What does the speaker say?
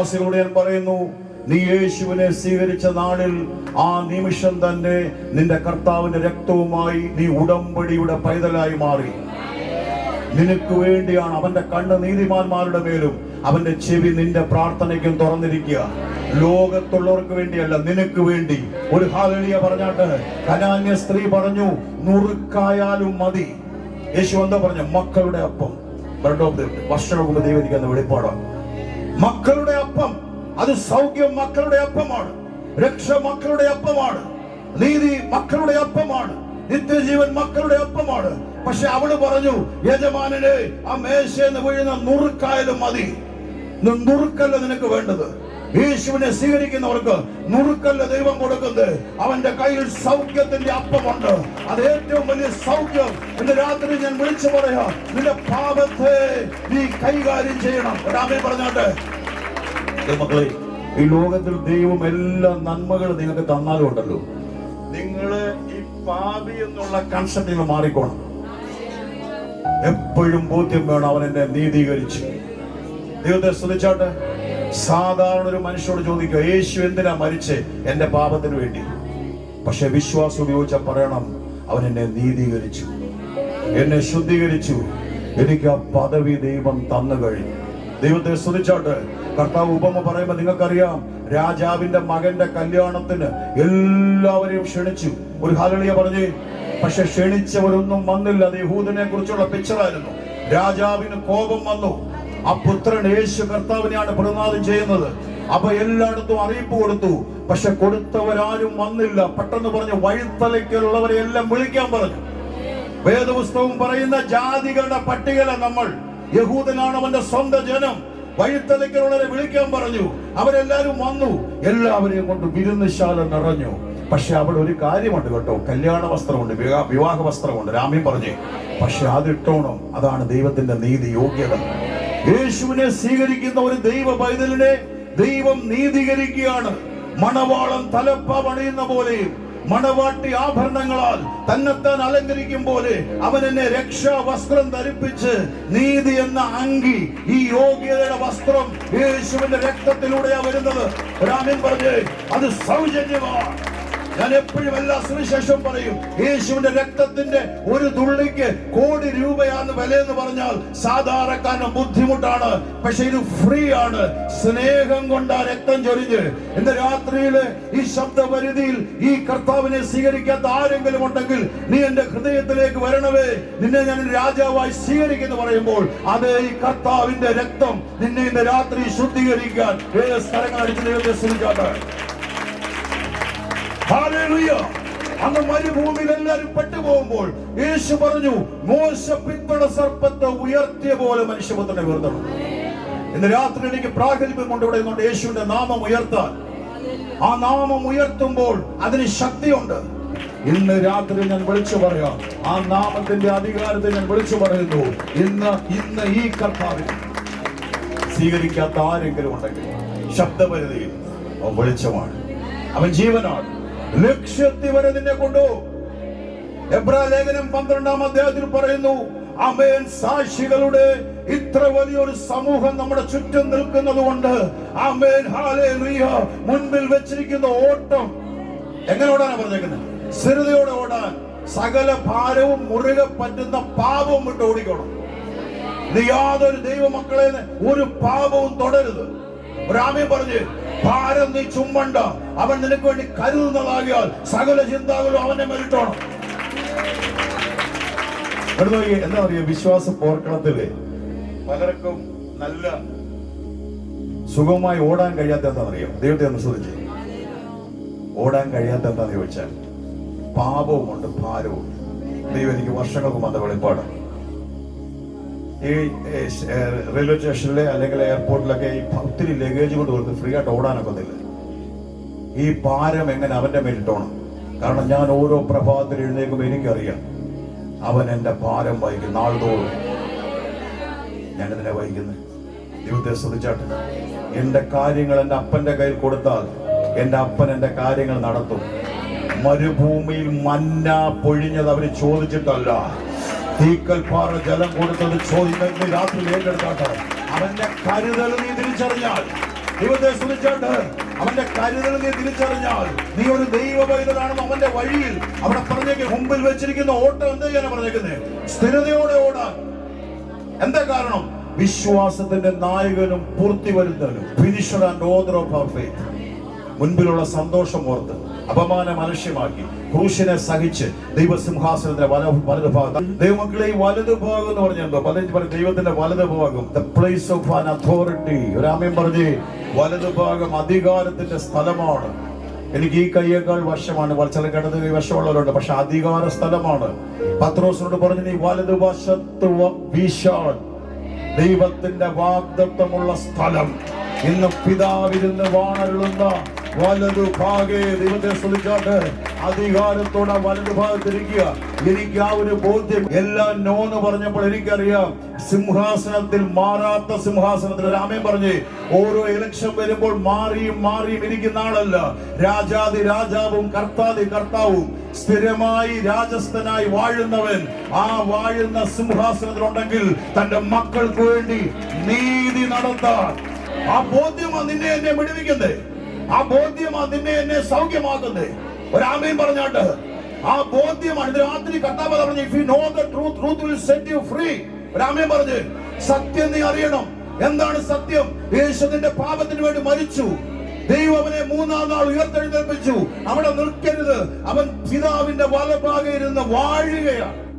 വിശ്വാസികളോട് ഞാൻ പറയുന്നു നീ യേശുവിനെ സ്വീകരിച്ച നാളിൽ ആ നിമിഷം തന്നെ നിന്റെ കർത്താവിന്റെ രക്തവുമായി നീ ഉടമ്പടിയുടെ പൈതലായി മാറി. നിനക്ക് വേണ്ടിയാണ് അവന്റെ കണ്ണ് നീതിമാന്മാരുടെ മേലും അവന്റെ ചെവി നിന്റെ പ്രാർത്ഥനയ്ക്കും തുറന്നിരിക്കുക. ലോകത്തുള്ളവർക്ക് വേണ്ടിയല്ല നിനക്ക് വേണ്ടി. ഒരു ഹാലളിയ പറഞ്ഞാട്ട് കനാന്യ സ്ത്രീ പറഞ്ഞു നുറുക്കായാലും മതി. യേശു എന്താ പറഞ്ഞു മക്കളുടെ അപ്പം. ബ്രെഡ് ഓഫ് ദ ഭക്ഷണം കൊണ്ട് ദൈവരിക്കുന്ന വെളിപ്പാടാണ് മക്കളുടെ അപ്പം. അത് സൗഖ്യം മക്കളുടെ അപ്പമാണ്. രക്ഷ മക്കളുടെ അപ്പമാണ്. നീതി മക്കളുടെ അപ്പമാണ്. നിത്യജീവൻ മക്കളുടെ അപ്പമാണ്. പക്ഷെ അവൾ പറഞ്ഞു യജമാനനെ ആ മേശയെന്ന് വീഴുന്ന നുറുക്കായാലും മതി. നുറുക്കല്ല നിനക്ക് വേണ്ടത്. യേശുവിനെ സ്വീകരിക്കുന്നവർക്ക് നുറുക്കല്ല ദൈവം കൊടുക്കുന്നത്. അവന്റെ കയ്യിൽ സൗഖ്യത്തിന്റെ അപ്പമുണ്ട്. അത് ഏറ്റവും വലിയ സൗഖ്യം. ഇന്ന് രാത്രി ഞാൻ വിളിച്ചു പറയാ നിന്റെ പാപത്തെ നീ കൈകാര്യം ചെയ്യണം. രാമേ പറഞ്ഞാട്ടെ മക്കളെ ഈ ലോകത്തിൽ ദൈവം എല്ലാ നന്മകളും നിങ്ങൾക്ക് തന്നാലും ഉണ്ടല്ലോ നിങ്ങൾ ഈ പാപി എന്നുള്ള കൺസെപ്റ്റ് നിങ്ങൾ മാറിക്കോണം. എപ്പോഴും ബോധ്യം വേണം അവൻ എന്നെ നീതീകരിച്ചു. ദൈവത്തെ ശ്രദ്ധിച്ചാട്ടെ? സാധാരണ ഒരു മനുഷ്യനോട് ചോദിക്കുക യേശു എന്തിനാ മരിച്ചേ എന്റെ പാപത്തിന് വേണ്ടി? പക്ഷെ വിശ്വാസം ഉപയോഗിച്ച പറയണം അവൻ എന്നെ നീതീകരിച്ചു എന്നെ ശുദ്ധീകരിച്ചു. എനിക്ക് ആ പദവി ദൈവം തന്നു കഴിഞ്ഞു. ദൈവത്തെ സ്തുതിച്ചോട്ടെ. കർത്താവ് ഉപമ പറയുമ്പോ നിങ്ങൾക്കറിയാം രാജാവിന്റെ മകന്റെ കല്യാണത്തിന് എല്ലാവരെയും ക്ഷണിച്ചു. ഒരു ഹാലളിയ പറഞ്ഞേ പക്ഷെ ക്ഷണിച്ചവരൊന്നും വന്നില്ല. അത് യഹൂദനെ കുറിച്ചുള്ള പിക്ചറായിരുന്നു. രാജാവിന് കോപം വന്നു. ആ പുത്രൻ യേശു കർത്താവിനെയാണ് പ്രതിനാദം ചെയ്യുന്നത്. അപ്പൊ എല്ലായിടത്തും അറിയിപ്പ് കൊടുത്തു. പക്ഷെ കൊടുത്തവരാരും വന്നില്ല. പെട്ടെന്ന് പറഞ്ഞു വഴിത്തലയ്ക്കുള്ളവരെ എല്ലാം വിളിക്കാൻ പറഞ്ഞു. വേദപുസ്തകം പറയുന്ന ജാതികളുടെ പട്ടികയില നമ്മൾ. യഹൂദനാണ് അവന്റെ സ്വന്തം ജനം. വഴിത്തലയ്ക്കുള്ളവരെ വിളിക്കാൻ പറഞ്ഞു. അവരെല്ലാരും വന്നു. എല്ലാവരെയും കൊണ്ട് വിരുന്നശാല നിറഞ്ഞു. പക്ഷെ അവിടെ ഒരു കാര്യമുണ്ട് കേട്ടോ. കല്യാണ വസ്ത്രമുണ്ട് വിവാ- വിവാഹ വസ്ത്രമുണ്ട്. രാമ്യം പറഞ്ഞേ പക്ഷെ അതിട്ടോണം അതാണ് ദൈവത്തിന്റെ നീതി യോഗ്യത. യേശുവിനെ സ്വീകരിക്കുന്ന ഒരു ദൈവ പൈതലിനെ ദൈവം നീതീകരിക്കുകയാണ്. മണവാളം തലപ്പ പണിയുന്ന പോലെയും മണവാട്ടി ആഭരണങ്ങളാൽ തന്നെത്താൻ അലങ്കരിക്കും പോലെ അവൻ എന്നെ രക്ഷാ വസ്ത്രം ധരിപ്പിച്ച് നീതി എന്ന അങ്കി ഈ യോഗ്യതയുടെ വസ്ത്രം യേശുവിന്റെ രക്തത്തിലൂടെയാ വരുന്നത്. രാമൻ പറഞ്ഞേ അത് സൗജന്യമാണ്. ഞാൻ എപ്പോഴും എല്ലാ സുവിശേഷം പറയും യേശുവിന്റെ രക്തത്തിന്റെ ഒരു തുള്ളിക്ക് കോടി രൂപയാണ് വിലയെന്ന് പറഞ്ഞാൽ സാധാരണക്കാരന് ബുദ്ധിമുട്ടാണ് പക്ഷെ ഇത് ഫ്രീ ആണ്. സ്നേഹം കൊണ്ട് ആ രക്തം ചൊരിഞ്ഞ്. ഇന്ന് രാത്രിയിൽ ഈ ശബ്ദപരിധിയിൽ ഈ കർത്താവിനെ സ്വീകരിക്കാത്ത ആരെങ്കിലും ഉണ്ടെങ്കിൽ നീ എന്റെ ഹൃദയത്തിലേക്ക് വരണവേ. നിന്നെ ഞാൻ രാജാവായി സ്വീകരിക്കുന്നു പറയുമ്പോൾ അതേ ഈ കർത്താവിന്റെ രക്തം നിന്നെ ഇന്ന് രാത്രി ശുദ്ധീകരിക്കാൻ. സ്ഥലങ്ങൾ അടിച്ചു ദൈവത്തെ ശ്രമിക്കാത്ത. അന്ന് മരുഭൂമിയിൽ എല്ലാവരും പെട്ടുപോകുമ്പോൾ യേശു പറഞ്ഞു മോശ പിന്തുണ സർപ്പത്തെ ഉയർത്തിയ പോലെ മനുഷ്യപുത്രനെ ഉയർത്തണം. ഇന്ന് രാത്രി എനിക്ക് പ്രാഗൽഭ്യം കൊണ്ട് ഇവിടെ നിന്നുകൊണ്ട് യേശുവിന്റെ നാമം ഉയർത്താൻ. ആ നാമം ഉയർത്തുമ്പോൾ അതിന് ശക്തിയുണ്ട്. ഇന്ന് രാത്രി ഞാൻ വിളിച്ചു പറയാം. ആ നാമത്തിന്റെ അധികാരത്തെ ഞാൻ വിളിച്ചു പറയുന്നു. ഇന്ന് ഇന്ന് ഈ കർത്താവിനെ സ്വീകരിക്കാത്ത ആരെങ്കിലും ഉണ്ടെങ്കിൽ ശബ്ദപരിധിയിൽ വെളിച്ചമാണ്. അവൻ ജീവനാണ്. ലക്ഷ്യത്തിൽ വരെ നിന്നെ കൊണ്ടു. എബ്രാ ലേഖനം പന്ത്രണ്ടാം അധ്യായത്തിൽ പറയുന്നു അമേൻ സാക്ഷികളുടെ ഇത്ര വലിയൊരു സമൂഹം നമ്മുടെ ചുറ്റും നിൽക്കുന്നത് കൊണ്ട് അമേൻ ഹാലേലൂയ മുൻപിൽ വെച്ചിരിക്കുന്ന ഓട്ടം. എങ്ങനെ ഓടാനാ പറഞ്ഞേക്കുന്നത്? സ്ഥിരതയോടെ ഓടാൻ. സകല ഭാരവും മുറുകെ പറ്റുന്ന പാപവും വിട്ട് ഓടിക്കണം. നീ യാതൊരു ദൈവമക്കളെ ഒരു പാപവും തുടരുത്. ഒരാമേ പറഞ്ഞ് ഭാരം നീ ചുമ്മണ്ട അവൻ നിനക്ക് വേണ്ടി കരുതുന്നതാകിയാൽ സകല ചിന്താകളും അവനെ മേലിട്ടോണം എന്താ പറയുക? വിശ്വാസ പോർക്കളത്തിൽ പലർക്കും നല്ല സുഖമായി ഓടാൻ കഴിയാത്ത എന്താണെന്നറിയോ ദൈവത്തെ ഒന്ന് ശ്രദ്ധിച്ചേ. ഓടാൻ കഴിയാത്ത എന്താന്ന് ചോദിച്ചാൽ പാപവുമുണ്ട് ഭാരവും ദൈവം എനിക്ക് വർഷങ്ങൾക്ക് വന്ന വെളിപ്പാട് ഈ റെയിൽവേ സ്റ്റേഷനിലെ അല്ലെങ്കിൽ എയർപോർട്ടിലൊക്കെ ഈ ഒത്തിരി ലഗേജ് കൊണ്ട് കൊടുത്ത് ഫ്രീ ആയിട്ട് ഓടാനൊക്കെ ഒന്നില്ല ഈ ഭാരം എങ്ങനെ അവന്റെ മേലിട്ടോണം കാരണം ഞാൻ ഓരോ പ്രഭാതത്തിൽ എഴുന്നേക്കുമ്പോൾ എനിക്കറിയാം അവൻ എന്റെ ഭാരം വഹിക്കും നാളുതോറും ഞാനതിനെ വഹിക്കുന്നത് ദൈവത്തെ ശ്രദ്ധിച്ചാട്ട്. എന്റെ കാര്യങ്ങൾ എന്റെ അപ്പന്റെ കയ്യിൽ കൊടുത്താൽ എന്റെ അപ്പൻ എന്റെ കാര്യങ്ങൾ നടത്തും. മരുഭൂമിയിൽ മന്ന പൊഴിഞ്ഞത് അവർ ചോദിച്ചിട്ടല്ല. തീക്കൽപ്പാറ ജലം കൊടുത്തത് ചോദ്യം രാത്രി ഏറ്റെടുക്കാട്ടെ അവന്റെ കരുതൽ നീ തിരിച്ചറിഞ്ഞാൽ. ദൈവത്തെ സ്തുതിച്ചോട്ട് അവന്റെ കരുതൽ നീ തിരിച്ചറിഞ്ഞാൽ. നീ ഒരു ദൈവ പൈതലാണെന്ന് അവന്റെ വഴിയിൽ അവിടെ പറഞ്ഞേക്ക് മുമ്പിൽ വെച്ചിരിക്കുന്ന ഓട്ടം എന്താ ഞാൻ പറഞ്ഞേക്കുന്നത് സ്ഥിരതയോടെ ഓടാൻ. എന്താ കാരണം? വിശ്വാസത്തിന്റെ നായകനും പൂർത്തി വരുന്നതിനും ഓദർ ഓഫ് മുൻപിലുള്ള സന്തോഷം ഓർത്ത്. അപമാനം മനുഷ്യമാക്കി. ക്രൂശിനെ സഹിച്ച് ദൈവസിംഹാസനത്തിന്റെ വല വലത് ഭാഗം ദൈവമക്കളെ ഈ വലത് ഭാഗം എന്ന് പറഞ്ഞോ പതിനഞ്ച് പറഞ്ഞു ദൈവത്തിന്റെ വലതുഭാഗം. The place of an authority ഒരാമയം പറഞ്ഞ്. വലതുഭാഗം അധികാരത്തിന്റെ സ്ഥലമാണ്. എനിക്ക് ഈ കയ്യേക്കാൾ വശമാണ്. ചില കിടന്ന് കൈ വശമുള്ളവരുണ്ട്. പക്ഷെ അധികാര സ്ഥലമാണ്. പത്രോസിനോട് പറഞ്ഞു നീ വലതുവശത്ത് വീശാൻ. ദൈവത്തിന്റെ വാഗ്ദത്വമുള്ള സ്ഥലം. ഇന്ന് പിതാവിരുന്ന് വാണരുളുന്ന വലതു ഭാഗേ ദൈവത്തെ സ്തുതിച്ചാട്ട് അധികാരത്തോടെ വലതു ഭാഗത്തിരിക്കുക. എനിക്ക് ആ ഒരു ബോധ്യം എല്ലാം നോന്ന് പറഞ്ഞപ്പോൾ എനിക്കറിയാം. സിംഹാസനത്തിൽ മാറാത്ത സിംഹാസനത്തിൽ രാമൻ പറഞ്ഞ് ഓരോ ഇലക്ഷൻ വരുമ്പോൾ മാറിയും മാറിയും ഇരിക്കുന്ന ആളല്ല. രാജാതി രാജാവും കർത്താതി കർത്താവും. സ്ഥിരമായി രാജസ്ഥനായി വാഴുന്നവൻ ആ വാഴുന്ന സിംഹാസനത്തിലുണ്ടെങ്കിൽ തന്റെ മക്കൾക്ക് വേണ്ടി നീതി നടത്താൻ. ആ ബോധ്യമാ നിന്നെ എന്നെ വിടുവിക്കുന്നേ ആ ബോധ്യമാ നിന്നെ എന്നെ സൗഖ്യമാക്കുന്നേ. ഒരാമയും പറഞ്ഞാട്ട്. ആ ബോധ്യമാണ് രാത്രി കർത്താവ് പറഞ്ഞു if you know the truth truth will set you free ഒരാമയും പറഞ്ഞു സത്യം നീ അറിയണം. എന്താണ് സത്യം? യേശുവിന്റെ പാപത്തിന് വേണ്ടി മരിച്ചു. ദൈവം അവനെ മൂന്നാം നാൾ ഉയർത്തെഴുന്നേൽപ്പിച്ചു. അവിടെ നിൽക്കരുത്. അവൻ പിതാവിന്റെ വലഭാഗം ഇരുന്ന് വാഴുകയാണ്.